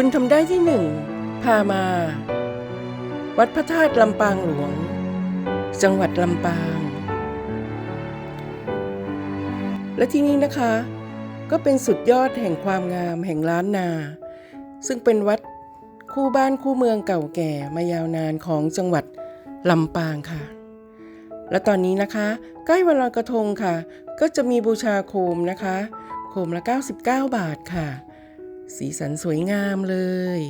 คุณทำได้ที่หนึ่งพามา วัดพระธาตุลำปางหลวง จังหวัดลำปาง และที่นี่นะคะ ก็เป็นสุดยอดแห่งความงามแห่งล้านนา ซึ่งเป็นวัดคู่บ้านคู่เมืองเก่าแก่มายาวนานของจังหวัดลำปางค่ะ และตอนนี้นะคะ ใกล้วันลอยกระทงค่ะ ก็จะมีบูชาโคมนะคะ โคมละ 99 บาทค่ะ สีสันสวยงามเลย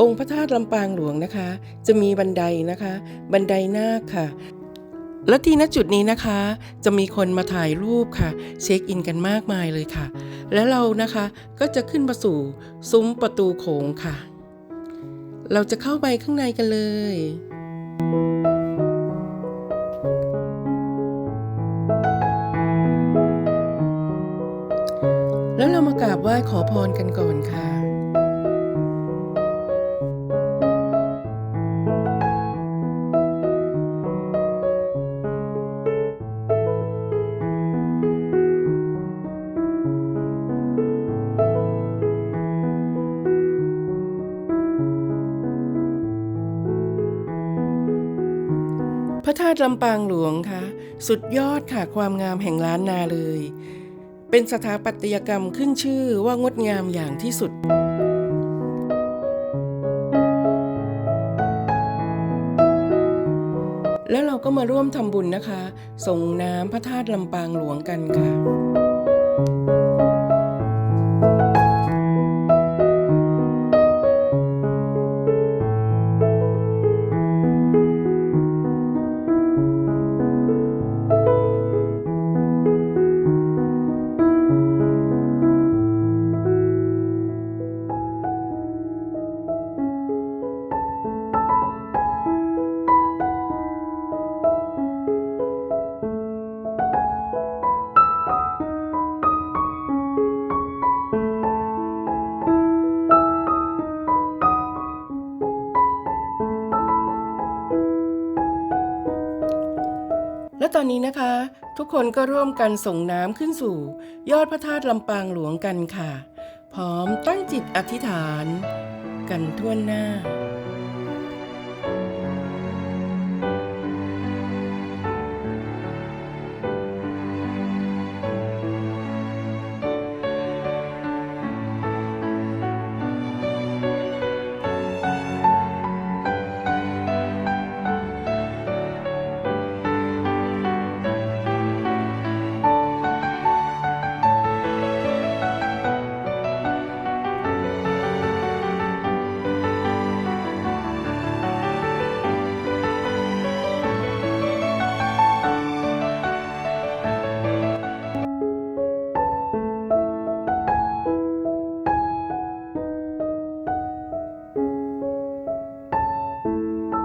องค์พระธาตุลำปางหลวงนะคะ จะมีบันไดนะคะ บันไดนาคค่ะ และที่ณจุดนี้นะคะ จะมีคนมาถ่ายรูปค่ะ เช็คอินกันมากมายเลยค่ะ และเรานะคะก็จะขึ้นมาสู่ซุ้มประตูโขงค่ะ เราจะเข้าไปข้างในกันเลย แล้วเรามากราบไหว้ขอพรกันก่อนค่ะ พระธาตุลำปางหลวงค่ะ สุดยอดค่ะความงามแห่งล้านนาเลย เป็นสถาปัตยกรรมขึ้นชื่อว่างดงามอย่างที่สุดแล้วเราก็มาร่วมทำบุญนะคะ ส่งน้ำพระธาตุลำปางหลวงกันค่ะ วันนี้นะคะ ทุกคนก็ร่วมกันส่งน้ำขึ้นสู่ ยอดพระธาตุลำปางหลวงกันค่ะ พร้อมตั้งจิตอธิษฐาน กันทั่วหน้า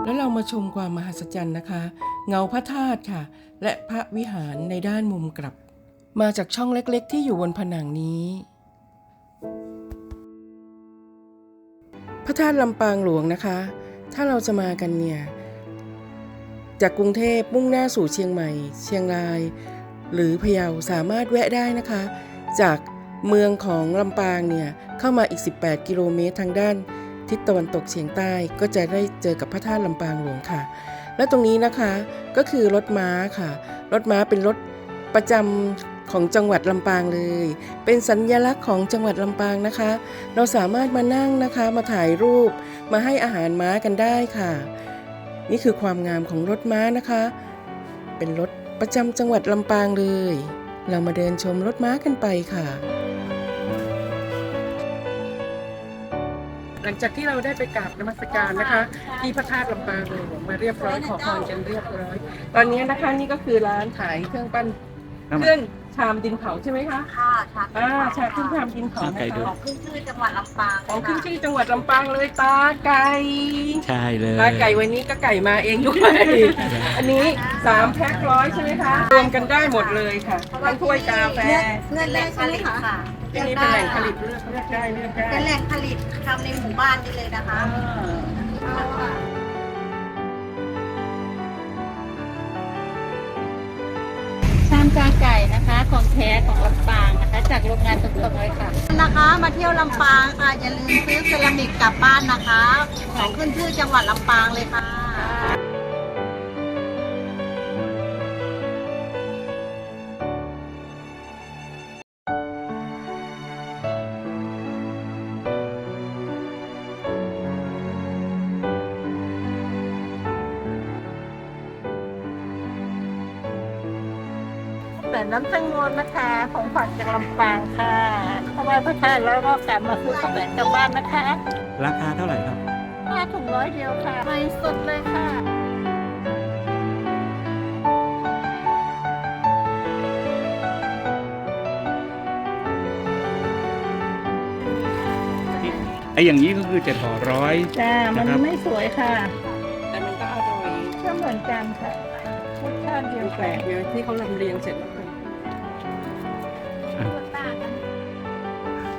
แล้วเรามาชมความมหัศจรรย์นะคะ เงาพระธาตุค่ะ และพระวิหารในด้านมุมกลับ มาจากช่องเล็กๆ ที่อยู่บนผนังนี้ พระธาตุลำปางหลวงนะคะ ถ้าเราจะมากันเนี่ย จากกรุงเทพมุ่งหน้าสู่เชียงใหม่ เชียงราย หรือพะเยาสามารถแวะได้นะคะ จากเมืองของลำปางเนี่ยเข้ามาอีก 18 กิโลเมตรทางด้าน ทิศตะวันตกเฉียงใต้ก็จะได้เจอกับพระธาตุลำปางหลวงค่ะ และตรงนี้นะคะก็คือรถม้าค่ะ รถม้าเป็นรถประจำของจังหวัดลำปางเลย เป็นสัญลักษณ์ของจังหวัดลำปางนะคะ เราสามารถมานั่งนะคะมาถ่ายรูป มาให้อาหารม้ากันได้ค่ะ นี่คือความงามของรถม้านะคะ เป็นรถประจำจังหวัดลำปางเลย เรามาเดินชมรถม้ากันไปค่ะ หลังจากที่เราได้ไปกราบนมัสการนะคะ ที่พระธาตุลำปางหลวงมาเรียบร้อยขอพรกันเรียบร้อย ตอนนี้นะคะนี่ก็คือร้านขายเครื่องปั้นเครื่องชามดินเผาใช่ไหมคะค่ะชาอ่าชาเครื่องชามดินเผาชาไก่นะด้วยคะของขึ้นชื่อจังหวัดลำปางของขึ้นชื่อจังหวัดลำปางเลยตาไก่ใช่เลยตาไก่วันนี้ก็ไก่มาเองด้วยอันนี้สามแพ็คร้อยใช่ไหมคะรวมกันได้หมดเลยค่ะทั้งถ้วยกาแฟเงื่อนแหล่งผลิตค่ะ ที่นี่เป็นแหล่งผลิตเลือกเลือกได้เลือกได้เป็นแหล่งผลิตทำในหมู่บ้านนี่เลยนะคะอ่าชามจาไก่นะคะ ของแท้ของลำปางนะคะ จากโรงงานตรงๆเลยค่ะ นะคะมาเที่ยวลำปางค่ะอย่าลืมซื้อเซรามิกกลับบ้านนะคะ ของขึ้นชื่อจังหวัดลำปางเลยค่ะ น้ำแตงโมนะคะ ของฝากจากลำปางค่ะถวายพระทานแล้วก็กลับมาซื้อข้าวแตนกลับบ้านนะคะราคาเท่าไหร่ครับห้าถุงร้อยเดียวค่ะใหม่สดเลยค่ะไอ้อย่างนี้ก็คือเจ็ดห่อร้อยจ้ามันนะครับไม่สวยค่ะ แต่มันก็อร่อยก็เหมือนกันค่ะรสชาติเดียวแปลกัน กเยอะที่เขาลำเลียงเสร็จแล้ว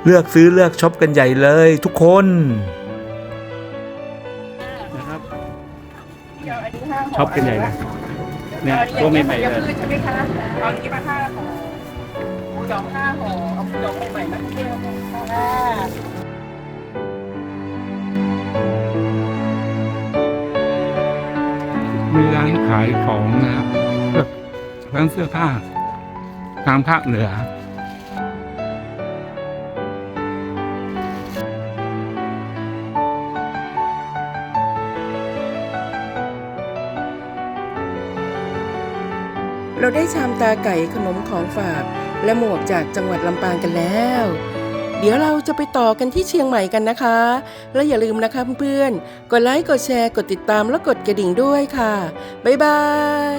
เลือกซื้อเลือกช็อปกันใหญ่เลยทุกคนนะครับช็อปกันใหญ่เลยเนี่ยตัวไม่ไปเดี๋ยวเลยชใช่ไหมคะเอาอันนี้มาห้าห่อหมูหยองห้าห่อเอาหมูหยองใหม่มาเที่ยวค่ะมีร้านขายของนะครับแบบร้านเสื้อผ้าทางภาคเหนือ เราได้ชามตาไก่ขนมของฝาก และหมวกจากจังหวัดลำปางกันแล้ว เดี๋ยวเราจะไปต่อกันที่เชียงใหม่กันนะคะ และอย่าลืมนะคะเพื่อนๆ กดไลค์ กดแชร์ กดติดตาม และกดกระดิ่งด้วยค่ะ บ๊ายบาย